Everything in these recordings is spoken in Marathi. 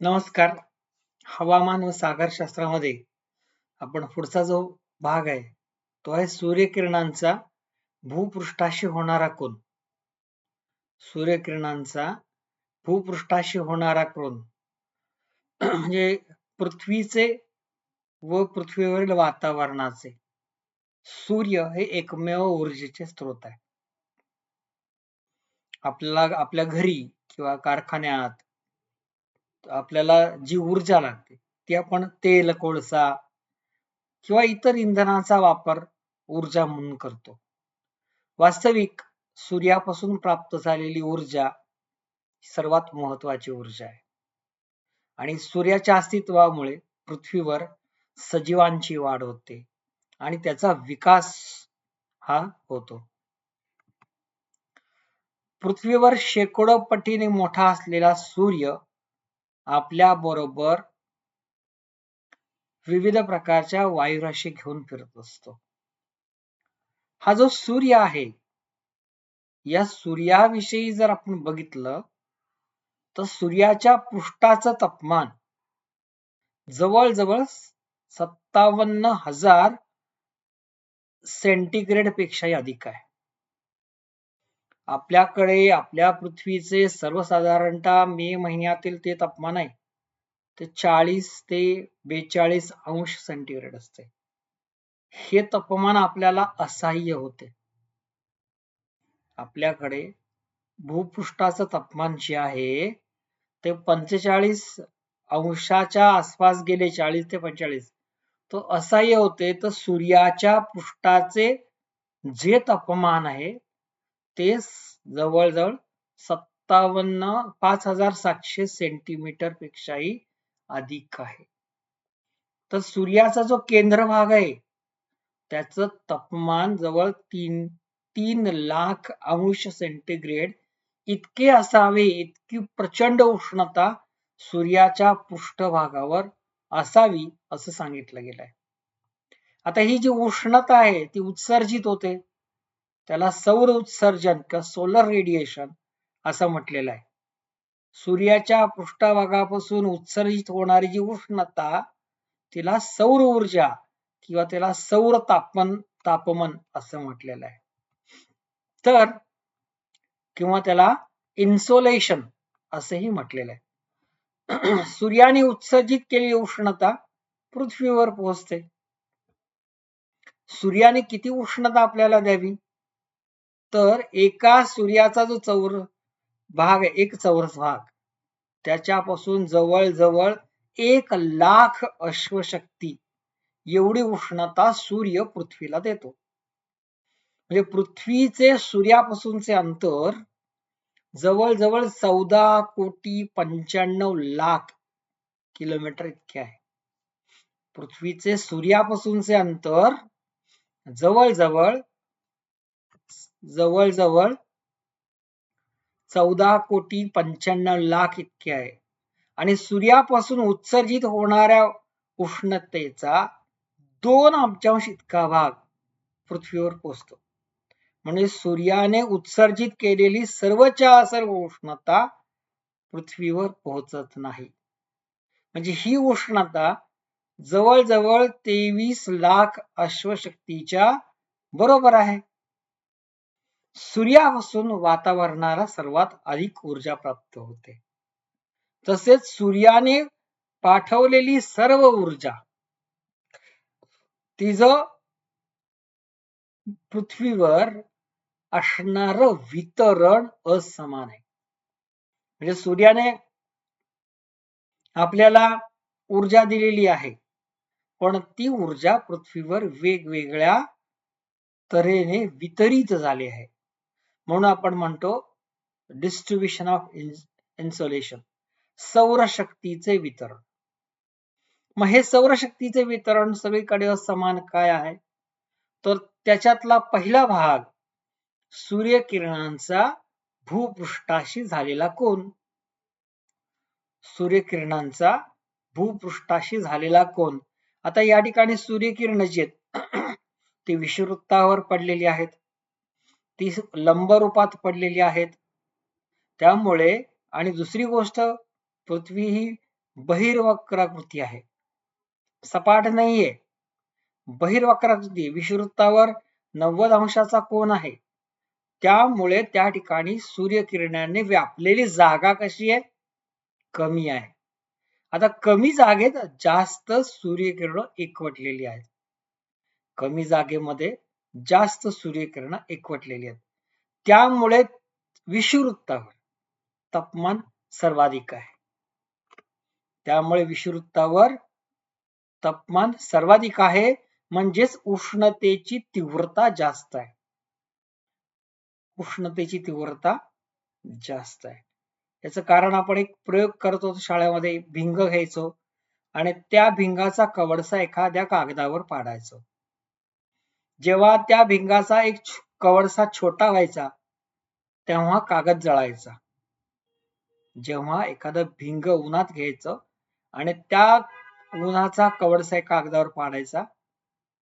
नमस्कार. हवामान व सागरशास्त्रामध्ये आपण पुढचा जो भाग आहे तो आहे सूर्यकिरणांचा भूपृष्ठाशी होणारा कोण सूर्यकिरणांचा भूपृष्ठाशी होणारा कोण म्हणजे पृथ्वीचे व पृथ्वीवरील वातावरणाचे सूर्य हे एकमेव ऊर्जेचे स्रोत आहे. आपल्याला आपल्या घरी किंवा कारखान्यात आपल्याला जी ऊर्जा लागते ती आपण तेल कोळसा किंवा इतर इंधनाचा वापर ऊर्जा म्हणून करतो. वास्तविक सूर्यापासून प्राप्त झालेली ऊर्जा सर्वात महत्वाची ऊर्जा आहे. आणि सूर्याच्या अस्तित्वामुळे पृथ्वीवर सजीवांची वाढ होते आणि त्याचा विकास हा होतो. पृथ्वीवर शेकडो पटीने मोठा असलेला सूर्य आपल्या बरोबर विविध प्रकारच्या वायुराशी घेऊन फिरत असतो. हा जो सूर्य आहे या सूर्याविषयी जर आपण बघितलं तर सूर्याच्या पृष्ठाचं तापमान जवळजवळ सत्तावन्न हजार सेंटीग्रेड पेक्षाही अधिक आहे. आपल्याकडे आपल्या पृथ्वीचे सर्वसाधारणतः मे महिन्यातील ते तापमान आहे. ते चाळीस ते बेचाळीस अंश सेंटीग्रेड असते. हे तापमान आपल्याला असह्य होते. आपल्याकडे भूपृष्ठाचं तापमान जे आहे ते पंचेचाळीस अंशाच्या आसपास गेले चाळीस ते पंचेचाळीस. तो असह्य होते तर सूर्याच्या पृष्ठाचे जे तापमान आहे ते जवळजवळ सत्तावन्न पाच हजार सातशे सेंटीमीटर पेक्षाही अधिक आहे. तर सूर्याचा जो केंद्र भाग आहे त्याचं तापमान जवळ तीन तीन लाख अंश सेंटीग्रेड इतके असावे इतकी प्रचंड उष्णता सूर्याच्या पृष्ठभागावर असावी असं सांगितलं गेलंय. आता ही जी उष्णता आहे ती उत्सर्जित होते. त्याला सौर उत्सर्जन किंवा सोलर रेडिएशन असं म्हटलेलं आहे. सूर्याच्या पृष्ठभागापासून उत्सर्जित होणारी जी उष्णता तिला सौर ऊर्जा किंवा त्याला सौर तापमान तापमान असं म्हटलेलं आहे. तर किंवा त्याला इन्सोलेशन असंही म्हटलेलं आहे. सूर्याने उत्सर्जित केलेली उष्णता पृथ्वीवर पोहोचते. सूर्याने किती उष्णता आपल्याला द्यावी? तर एका सूर्याचा जो चौर भाग आहे एक चौरस भाग त्याच्यापासून जवळजवळ एक लाख अश्वशक्ती एवढी उष्णता सूर्य पृथ्वीला देतो. म्हणजे पृथ्वीचे सूर्यापासूनचे अंतर जवळजवळ चौदा कोटी पंच्याण्णव लाख किलोमीटर इतके आहे. पृथ्वीचे सूर्यापासूनचे अंतर जवळजवळ जवळजवळ चौदा कोटी पंच्याण्णव लाख इतके आहे. आणि सूर्यापासून उत्सर्जित होणाऱ्या उष्णतेचा दोन अब्जांश इतका भाग पृथ्वीवर पोचतो. म्हणजे सूर्याने उत्सर्जित केलेली सर्वच्या सर्व उष्णता पृथ्वीवर पोहोचत नाही. म्हणजे ही उष्णता जवळजवळ तेवीस लाख अश्वशक्तीच्या बरोबर आहे. सूर्यापासून वातावरणाला सर्वात अधिक ऊर्जा प्राप्त होते. तसेच सूर्याने पाठवलेली सर्व ऊर्जा तिज पृथ्वीवर असणार वितरण असमान आहे. म्हणजे सूर्याने आपल्याला ऊर्जा दिलेली आहे पण ती ऊर्जा पृथ्वीवर वेगवेगळ्या तऱ्हेने वितरित झाली आहे. म्हणून आपण म्हणतो डिस्ट्रीब्युशन ऑफ इन्सोलेशन सौरशक्तीचे वितरण. मग हे सौरशक्तीचे वितरण सगळीकडे समान काय आहे? तर त्याच्यातला पहिला भाग सूर्यकिरणांचा भूपृष्ठाशी झालेला कोण सूर्यकिरणांचा भूपृष्ठाशी झालेला कोण आता या ठिकाणी सूर्यकिरण जे ती विषुवृत्तावर पडलेली आहेत. ती लंब रूपात पडलेली आहेत. त्यामुळे आणि दुसरी गोष्ट पृथ्वी ही बहिर्वक्राकृती आहे. सपाट नाहीये. बहिर्वक्राकृती विषुवृत्तावर नव्वद अंशाचा कोण आहे. त्यामुळे त्या ठिकाणी सूर्यकिरणाने व्यापलेली जागा कशी आहे? कमी आहे. आता कमी जागेत जास्त सूर्यकिरण एकवटलेली आहेत. कमी जागेमध्ये जास्त सूर्यकिरण एकवटलेली आहेत. त्यामुळे विषुवृत्तावर तापमान सर्वाधिक आहे. त्यामुळे विषुवृत्तावर तापमान सर्वाधिक आहे म्हणजेच उष्णतेची तीव्रता जास्त आहे. उष्णतेची तीव्रता जास्त आहे. याचं कारण आपण एक प्रयोग करत होतो शाळेमध्ये भिंग घ्यायचो आणि त्या भिंगाचा कवडसा एखाद्या कागदावर पाडायचो. जेव्हा त्या भिंगाचा एक कवडसा छोटा व्हायचा तेव्हा कागद जळायचा. जेव्हा एखादं भिंग उन्हात घ्यायचं आणि त्या उन्हाचा कवडसा कागदावर पाडायचा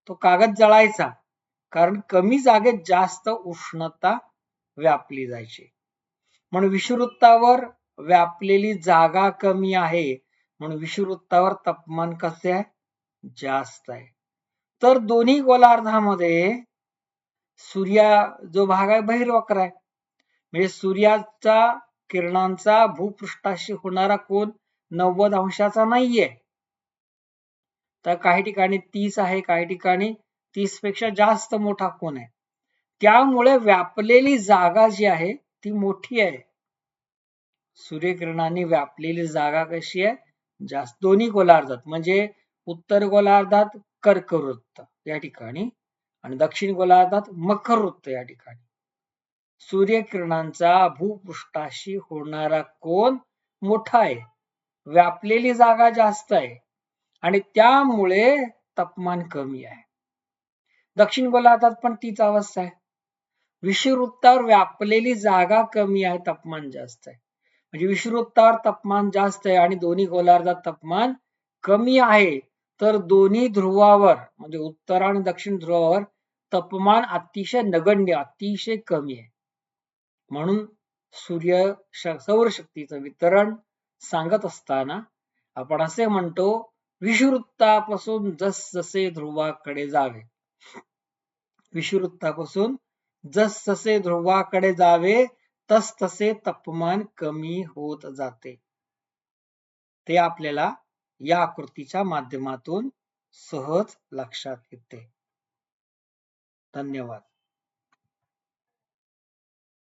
तो कागद जळायचा कारण कमी जागेत जास्त उष्णता व्यापली जायची. म्हणून विषुवृत्तावर व्यापलेली जागा कमी आहे म्हणून विषुवृत्तावर तापमान कसे आहे? जास्त आहे. तर दोन्ही गोलार्धामध्ये सूर्या जो भाग आहे बहिर्वक्र आहे. म्हणजे सूर्याचा किरणांचा भूपृष्ठाशी होणारा कोण नव्वद अंशाचा नाहीये. तर काही ठिकाणी तीस आहे काही ठिकाणी तीसपेक्षा जास्त मोठा कोण आहे. त्यामुळे व्यापलेली जागा जी आहे ती मोठी आहे. सूर्यकिरणांनी व्यापलेली जागा कशी आहे? जास्त दोन्ही गोलार्धात. म्हणजे उत्तर गोलार्धात कर्कवृत्त या ठिकाणी आणि दक्षिण गोलार्धात मकर वृत्त या ठिकाणी. सूर्यकिरणांचा भूपृष्ठाशी होणारा कोण मोठा आहे व्यापलेली जागा जास्त आहे आणि त्यामुळे तापमान कमी आहे. दक्षिण गोलार्धात पण तीच अवस्था आहे. विषुवृत्तावर व्यापलेली जागा कमी आहे तापमान जास्त आहे. म्हणजे विषुवृत्तावर तापमान जास्त आहे आणि दोन्ही गोलार्धात तापमान कमी आहे. तर दोन्ही ध्रुवावर म्हणजे उत्तर आणि दक्षिण ध्रुवावर तापमान अतिशय नगण्य अतिशय कमी आहे. म्हणून सूर्य सौरशक्तीचं वितरण सांगत असताना आपण असे म्हणतो विषुवृत्तापासून जस जसे ध्रुवाकडे जावे. विषुवृत्तापासून जस जसे ध्रुवाकडे जावे तस तसे तापमान कमी होत जाते. ते आपल्याला या आकृतीच्या माध्यमातून सहज लक्षात येते. धन्यवाद.